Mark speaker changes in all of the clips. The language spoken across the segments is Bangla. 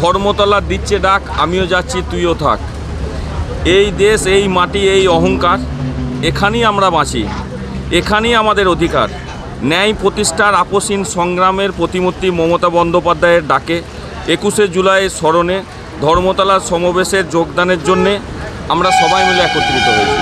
Speaker 1: ধর্মতলা দিচ্ছে ডাক, আমিও যাচ্ছি, তুইও থাক। এই দেশ, এই মাটি, এই অহংকার, এখানেই আমরা বাঁচি। এখানেই আমাদের অধিকার। ন্যায় প্রতিষ্ঠার আপসীন সংগ্রামের প্রতিমূর্তি মমতা বন্দ্যোপাধ্যায়ের ডাকে। একুশে জুলাই স্মরণে ধর্মতলার সমাবেশের যোগদানের জন্যে আমরা সবাই মিলে একত্রিত হয়েছি।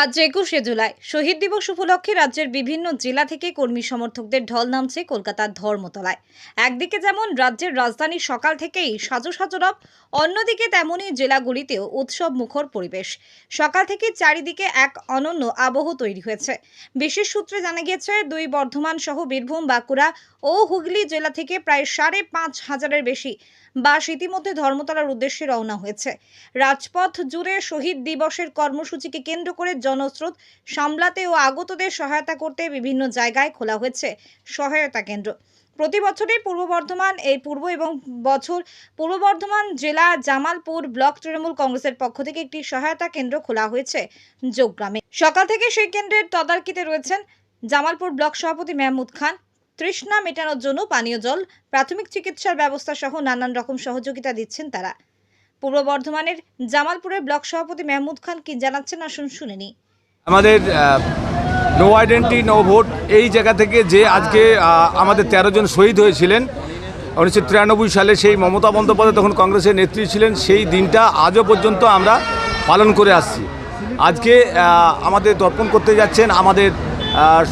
Speaker 2: আজ একুশে জুলাই, শহীদ দিবস উপলক্ষে রাজ্যের বিভিন্ন জেলা থেকে কর্মী সমর্থকদের ঢল নামছে কলকাতার ধর্মতলায়। একদিকে যেমন রাজ্যের রাজধানী সকাল থেকেই সাজো সাজরব অন্যদিকে তেমনই জেলাগুলিতেও উৎসব মুখর পরিবেশ। সকাল থেকে চারিদিকে এক অনন্য আবহ তৈরি হয়েছে। বিশেষ সূত্রে জানা গিয়েছে, দুই বর্ধমান সহ বীরভূম, বাঁকুড়া ও হুগলি জেলা থেকে প্রায় সাড়ে পাঁচ হাজারের বেশি বাস ইতিমধ্যে ধর্মতলার উদ্দেশ্যে রওনা হয়েছে। রাজপথ জুড়ে শহীদ দিবসের কর্মসূচিকে কেন্দ্র করে জনস্রোত সামলাতে ও আগতদের সহায়তা করতে বিভিন্ন জায়গায় খোলা হয়েছে সহায়তা কেন্দ্র। প্রতি বছরই পূর্ব বর্ধমান, এই পূর্ব এবং বছর পূর্ব বর্ধমান জেলা জামালপুর ব্লক তৃণমূল কংগ্রেসের পক্ষ থেকে একটি সহায়তা কেন্দ্র খোলা হয়েছে যোগগ্রামে। সকাল থেকে সেই কেন্দ্রের তদারকিতে রয়েছেন জামালপুর ব্লক সভাপতি মেহমুদ খান তৃষ্ণা মেটানোর জন্য পানীয় জল, প্রাথমিক চিকিৎসার ব্যবস্থা সহ নানান রকম সহযোগিতা দিচ্ছেন তারা। পূর্ব বর্ধমানের জামালপুরের ব্লক সভাপতি মেহমুদ খান কি জানাচ্ছেন আসুন শুনে নিই।
Speaker 3: আমাদের নো আইডেন্টি, নো ভোট এই জায়গা থেকে যে আজকে আমাদের তেরো জন শহীদ হয়েছিলেন, উনিশশো তিরানব্বই সালে সেই মমতা বন্দ্যোপাধ্যায় তখন কংগ্রেসের নেত্রী ছিলেন, সেই দিনটা আজও পর্যন্ত আমরা পালন করে আসছি। আজকে আমাদের দর্পণ করতে যাচ্ছেন আমাদের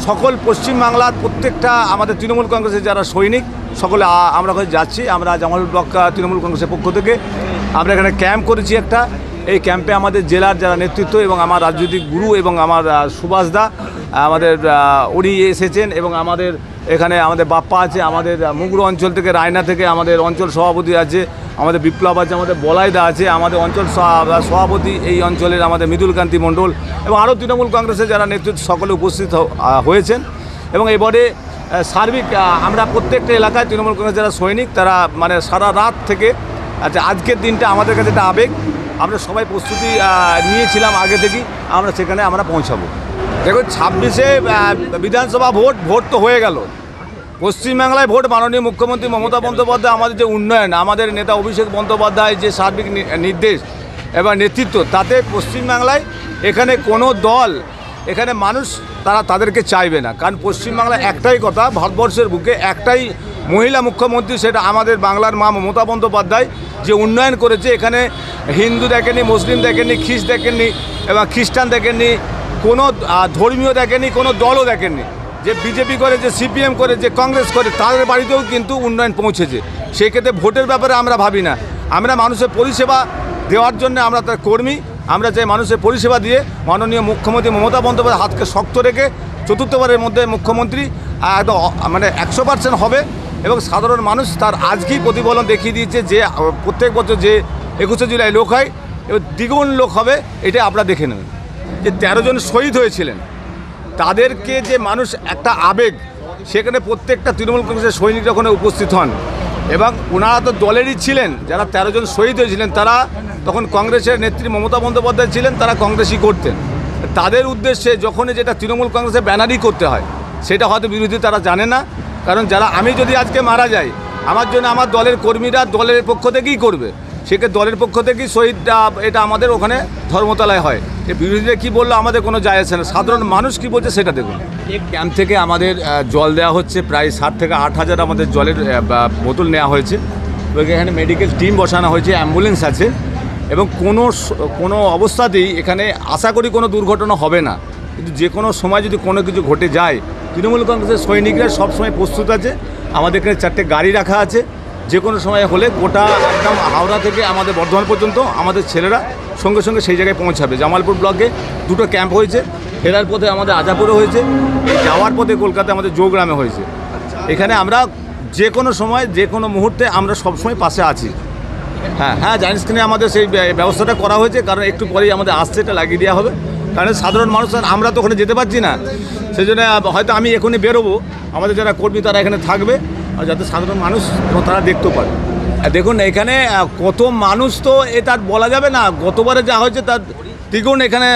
Speaker 3: সকল পশ্চিমবাংলার প্রত্যেকটা আমাদের তৃণমূল কংগ্রেসের যারা সৈনিক, সকলে আমরা যাচ্ছি। আমরা জামাল ব্লক তৃণমূল কংগ্রেসের পক্ষ থেকে আমরা এখানে ক্যাম্প করেছি একটা। এই ক্যাম্পে আমাদের জেলার যারা নেতৃত্ব এবং আমার রাজনৈতিক গুরু এবং আমার সুভাষ দা, আমাদের উনি এসেছেন এবং আমাদের এখানে আমাদের বাপ্পা আছে, আমাদের মুগরু অঞ্চল থেকে, রায়না থেকে আমাদের অঞ্চল সভাপতি আছে। আমাদের বিপ্লব আছে, আমাদের বলাইদা আছে, আমাদের অঞ্চল সভা- সভাপতি এই অঞ্চলের আমাদের মৃদুলকান্তি মণ্ডল এবং আরও তৃণমূল কংগ্রেসের যারা নেতৃত্ব সকলে উপস্থিত হয়েছেন। এবং এবারে সার্বিক আমরা প্রত্যেকটা এলাকায় তৃণমূল কংগ্রেস যারা সৈনিক, তারা মানে সারা রাত থেকে আচ্ছা আজকের দিনটা আমাদের কাছে একটা আবেগ। আমরা সবাই প্রস্তুতি নিয়েছিলাম আগে থেকেই। আমরা সেখানে আমরা পৌঁছাবো। দেখুন, ছাব্বিশে বিধানসভা ভোট ভোট তো হয়ে গেল। পশ্চিমবাংলায় ভোট মাননীয় মুখ্যমন্ত্রী মমতা বন্দ্যোপাধ্যায় আমাদের যে উন্নয়ন আমাদের নেতা অভিষেক বন্দ্যোপাধ্যায় যে সার্বিক নির্দেশ এবং নেতৃত্ব তাতে পশ্চিমবাংলায় এখানে কোনো দল এখানে মানুষ তারা তাদেরকে চাইবে না। কারণ পশ্চিমবাংলায় একটাই কথা ভারতবর্ষের বুকে একটাই মহিলা মুখ্যমন্ত্রী সেটা আমাদের বাংলার মা মমতা বন্দ্যোপাধ্যায় যে উন্নয়ন করেছে। এখানে হিন্দু দেখেনি মুসলিম দেখেনি খ্রিস্ট দেখেননি এবং খ্রিস্টান দেখেননি কোনো ধর্মীয় দেখেনি কোনো দলও দেখেননি যে বিজেপি করে, যে সিপিএম করে, যে কংগ্রেস করে, তাদের বাড়িতেও কিন্তু উন্নয়ন পৌঁছেছে। সেক্ষেত্রে ভোটের ব্যাপারে আমরা ভাবি না। আমরা মানুষের পরিষেবা দেওয়ার জন্য আমরা তার কর্মী। আমরা চাই মানুষের পরিষেবা দিয়ে মাননীয় মুখ্যমন্ত্রী মমতা বন্দ্যোপাধ্যায় হাতকে শক্ত রেখে চতুর্থবারের মধ্যে মুখ্যমন্ত্রী একদম মানে একশো পার্সেন্ট হবে এবং সাধারণ মানুষ তার আজকেই প্রতিফলন দেখিয়ে দিয়েছে যে প্রত্যেক বছর যে একুশে জুলাই লোক হয় এবং দ্বিগুণ লোক হবে, এটা আপনারা দেখে নেবেন। যে তেরো জন শহীদ হয়েছিলেন তাদেরকে যে মানুষ একটা আবেগ, সেখানে প্রত্যেকটা তৃণমূল কংগ্রেসের সৈনিকরা ওখানে উপস্থিত হন এবং ওনারা তো দলেরই ছিলেন, যারা তেরো জন শহীদ হয়েছিলেন, তারা তখন কংগ্রেসের নেত্রী মমতা বন্দ্যোপাধ্যায় ছিলেন, তারা কংগ্রেসই করতেন। তাদের উদ্দেশ্যে যখনই যেটা তৃণমূল কংগ্রেসের ব্যানারই করতে হয়, সেটা হয়তো বিরোধী তারা জানে না, কারণ যারা, আমি যদি আজকে মারা যাই, আমার জন্য আমার দলের কর্মীরা দলের পক্ষ থেকেই করবে। সেকে দলের পক্ষ থেকেই শহীদটা এটা আমাদের ওখানে ধর্মতলায় হয়। এ বিরোধীরা কী বলল আমাদের কোনো যায় আছে না। সাধারণ মানুষ কী বলছে সেটা দেখুন। এই ক্যাম্প থেকে আমাদের জল দেওয়া হচ্ছে। প্রায় সাত থেকে আট হাজার আমাদের জলের বোতল নেওয়া হয়েছে। এখানে মেডিকেল টিম বসানো হয়েছে অ্যাম্বুলেন্স আছে। এবং কোনো কোনো অবস্থাতেই এখানে আশা করি কোনো দুর্ঘটনা হবে না। কিন্তু যে কোনো সময় যদি কোনো কিছু ঘটে যায়, তৃণমূল কংগ্রেসের সৈনিকরা সবসময় প্রস্তুত আছে। আমাদের এখানে চারটে গাড়ি রাখা আছে। যে কোনো সময় হলে গোটা একদম হাওড়া থেকে আমাদের বর্ধমান পর্যন্ত আমাদের ছেলেরা সঙ্গে সঙ্গে সেই জায়গায় পৌঁছাবে। জামালপুর ব্লকে দুটো ক্যাম্প হয়েছে, ফেরার পথে আমাদের আজাপুরে হয়েছে, যাওয়ার পথে কলকাতায় আমাদের জোগ্রামে হয়েছে। এখানে আমরা যে কোনো সময় যে কোনো মুহূর্তে আমরা সবসময় পাশে আছি। হ্যাঁ হ্যাঁ জানি স্ক্রিনে আমাদের সেই ব্যবস্থাটা করা হয়েছে, কারণ একটু পরেই আমাদের আসছে, এটা লাগিয়ে দেওয়া হবে। কারণ সাধারণ মানুষ আমরা তো ওখানে যেতে পারছি না। সেই জন্য হয়তো আমি এখনই বেরোবো। আমাদের যারা কর্মী, তারা এখানে থাকবে। যাতে সাধারণ মানুষ তারা দেখতে পারে। দেখুন, এখানে কত মানুষ তো এ তার বলা যাবে না, গতবারে যা হয়েছে তার দ্বিগুণ এখানে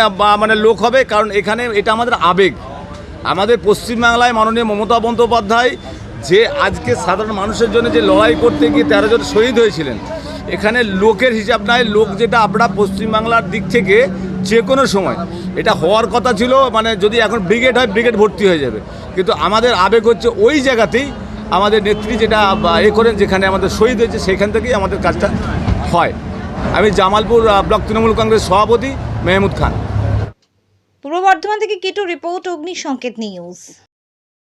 Speaker 3: মানে লোক হবে, কারণ এখানে এটা আমাদের আবেগ। আমাদের পশ্চিমবাংলায় মাননীয় মমতা বন্দ্যোপাধ্যায় যে আজকে সাধারণ মানুষের জন্য যে লড়াই করতে গিয়ে তেরো জন শহীদ হয়েছিলেন, এখানে লোকের হিসাব নাই, লোক যেটা আমরা পশ্চিমবাংলার দিক থেকে যে কোনো সময়, এটা হওয়ার কথা ছিল মানে যদি এখন ব্রিগেড হয়, ব্রিগেড ভর্তি হয়ে যাবে। কিন্তু আমাদের আবেগ হচ্ছে ওই জায়গাতেই আমাদের নেত্রী যেটা এ করেন, যেখানে আমাদের শহীদ হয়েছে, সেখান থেকেই আমাদের কাজটা হয়। আমি জামালপুর ব্লক তৃণমূল কংগ্রেস সভাপতি মেহমুদ খান।
Speaker 2: পূর্ব বর্ধমান থেকে কেটু রিপোর্ট অগ্নি সংকেত নিউজ।